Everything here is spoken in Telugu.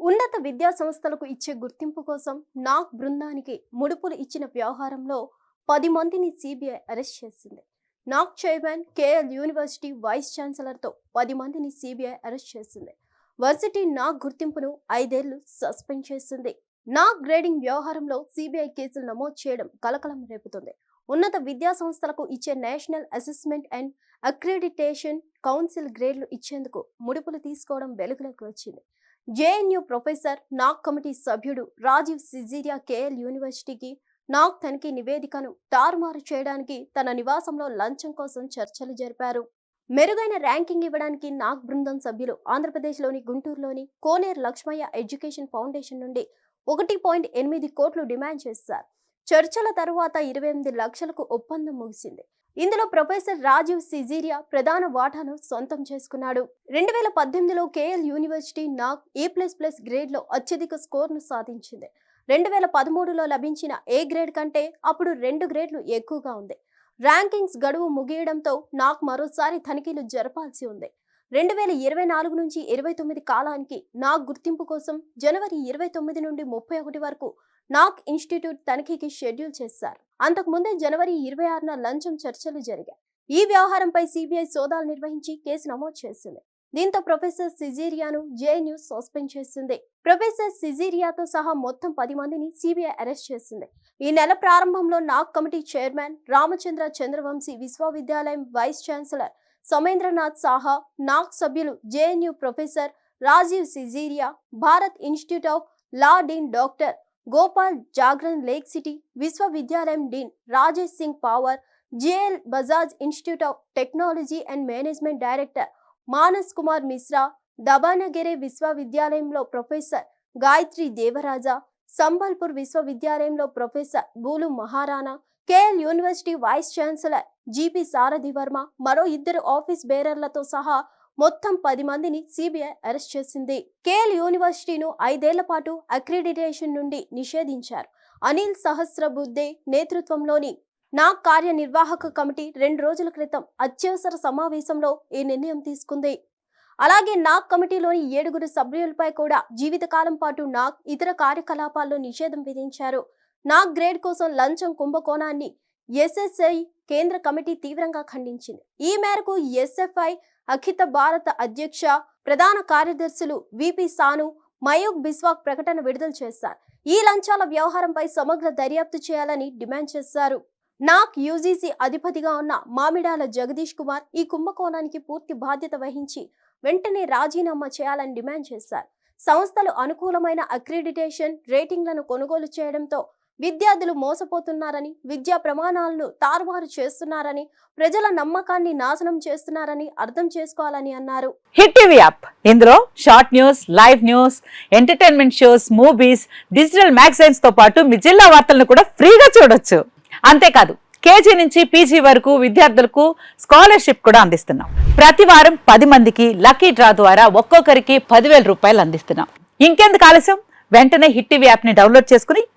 ఉన్నత విద్యా సంస్థలకు ఇచ్చే గుర్తింపు కోసం నాక్ బృందానికి ముడుపులు ఇచ్చిన వ్యవహారంలో పది మందిని సిబిఐ అరెస్ట్ చేసింది. NAAC chairman K L university vice ఛాన్సలర్తో పది మందిని సిబిఐ అరెస్ట్ చేసింది. వర్సిటీ నాక్ గుర్తింపును ఐదేళ్ళు సస్పెండ్ చేసింది. నాక్ గ్రేడింగ్ వ్యవహారంలో సిబిఐ కేసులు నమోదు చేయడం కలకలం రేపుతుంది. ఉన్నత విద్యా సంస్థలకు ఇచ్చే national assessment and accreditation council గ్రేడ్లు ఇచ్చేందుకు ముడుపులు తీసుకోవడం వెలుగులోకి వచ్చింది. జేఎన్యూ ప్రొఫెసర్ నాక్ కమిటీ సభ్యుడు రాజీవ్ సిజీరియా కేఎల్ యూనివర్సిటీకి నాక్ తనిఖీ నివేదికను తారుమారు చేయడానికి తన నివాసంలో లంచం కోసం చర్చలు జరిపారు. మెరుగైన ర్యాంకింగ్ ఇవ్వడానికి నాక్ బృందం సభ్యులు ఆంధ్రప్రదేశ్లోని గుంటూరులోని కోనేరు లక్ష్మయ్య ఎడ్యుకేషన్ ఫౌండేషన్ నుండి ఒకటి పాయింట్ ఎనిమిది కోట్లు డిమాండ్ చేశారు. చర్చల తరువాత ఇరవై ఎనిమిది లక్షలకు ఒప్పందం ముగిసింది. ఇందులో ప్రొఫెసర్ రాజీవ్ సిజీరియా ప్రధాన వాటాను సొంతం చేసుకున్నాడు. రెండు వేల పద్దెనిమిదిలో కేఎల్ యూనివర్సిటీ నాక్ ఏ ప్లస్ ప్లస్ గ్రేడ్లో అత్యధిక స్కోర్ను సాధించింది. రెండు వేల పదమూడులో లభించిన ఏ గ్రేడ్ కంటే అప్పుడు రెండు గ్రేడ్లు ఎక్కువగా ఉంది. ర్యాంకింగ్స్ గడువు ముగియడంతో నాక్ మరోసారి తనిఖీలు జరపాల్సి ఉంది. రెండు వేల ఇరవై నాలుగు నుంచి ఇరవై తొమ్మిది కాలానికి నాక్ గుర్తింపు కోసం జనవరి ఇరవై తొమ్మిది నుండి ముప్పై ఒకటి వరకు నాక్ ఇన్స్టిట్యూట్ తనిఖీకి షెడ్యూల్ చేశారు. అంతకుముందే జనవరి ఇరవై ఆరున లంచం చర్చలు జరిగాయి. ఈ వ్యవహారంపై సిబిఐ సోదాలు నిర్వహించి కేసు నమోదు చేసింది. దీంతో ప్రొఫెసర్ సిజీరియాను జేఎన్యూ సస్పెండ్ చేసింది. ప్రొఫెసర్ సిజీరియాతో సహా మొత్తం పది మందిని సిబిఐ అరెస్ట్ చేసింది. ఈ నెల ప్రారంభంలో నాక్ కమిటీ చైర్మన్ రామచంద్ర చంద్రవంశీ విశ్వవిద్యాలయం వైస్ ఛాన్సలర్ సమేంద్రనాథ్ సాహా నాక్ సభ్యులు J N U professor Rajeev Sijariya Bharat institute of law dean doctor Gopal Jagran Lake City విశ్వవిద్యాలయం dean Rajesh Singh Pawar J L Bajaj institute of technology and management director Manas Kumar Mishra Davanagere విశ్వవిద్యాలయంలో ప్రొఫెసర్ గాయత్రి దేవరాజా సంబల్పూర్ విశ్వవిద్యాలయంలో professor Bulu Maharana K L university vice chancellor G P Sarathi Varma మరో ఇద్దరు ఆఫీస్ బేరర్లతో సహా మొత్తం పది మందిని సిబిఐ అరెస్ట్ చేసింది. కేఎల్ యూనివర్సిటీను ఐదేళ్ళ పాటు అక్రిడిటేషన్ నుండి నిషేధించారు. అనిల్ సహస్రబుద్దే నేతృత్వంలోని నా కార్యనిర్వాహక కమిటీ రెండు రోజుల క్రితం అత్యవసర సమావేశంలో ఈ నిర్ణయం తీసుకుంది. అలాగే నాక్ కమిటీలోని ఏడుగురు సభ్యులపై కూడా జీవితకాలం పాటు నాక్ ఇతర కార్యకలాపాల్లో నిషేధం విధించారు. నాక్ గ్రేడ్ కోసం లంచం కుంభకోణాన్ని ఎస్ఎస్ఐ కేంద్ర కమిటీ తీవ్రంగా ఖండించింది. ఈ మేరకు ఎస్ఎఫ్ఐ అఖిత భారత అధ్యక్ష ప్రధాన కార్యదర్శులు విపి సాను మయూక్ బిస్వాక్ ప్రకటన విడుదల చేశారు. ఈ లంచాల వ్యవహారంపై సమగ్ర దర్యాప్తు చేయాలని డిమాండ్ చేశారు. నాక్ యూజీసీ అధిపతిగా ఉన్న మామిడాల జగదీష్ కుమార్ ఈ కుంభకోణానికి పూర్తి బాధ్యత వహించి వెంటనే రాజీనామా చేయాలని డిమాండ్ చేశారు. సంస్థలు అనుకూలమైన అక్రిడిటేషన్ రేటింగ్లను కొనుగోలు చేయడంతో విద్యార్థులు మోసపోతున్నారని విద్యా ప్రమాణాలను తారుమారు చేస్తున్నారని ప్రజల నమ్మకాన్ని నాశనం చేస్తున్నారని అర్థం చేసుకోవాలని అన్నారు. Hit TV app. ఇందులో short news live news entertainment shows movies digital మ్యాగజైన్స్తో పాటు మీ జిల్లా వార్తలను కూడా ఫ్రీగా చూడొచ్చు. అంతేకాదు కేజీ నుంచి పీజీ వరకు విద్యార్థులకు స్కాలర్షిప్ కూడా అందిస్తున్నాం. ప్రతి వారం పది మందికి లక్కీ డ్రా ద్వారా ఒక్కొక్కరికి పదివేల రూపాయలు అందిస్తున్నాం. ఇంకెందుకు ఆలస్యం? వెంటనే హిట్ టీవీ యాప్ని డౌన్లోడ్ చేసుకుని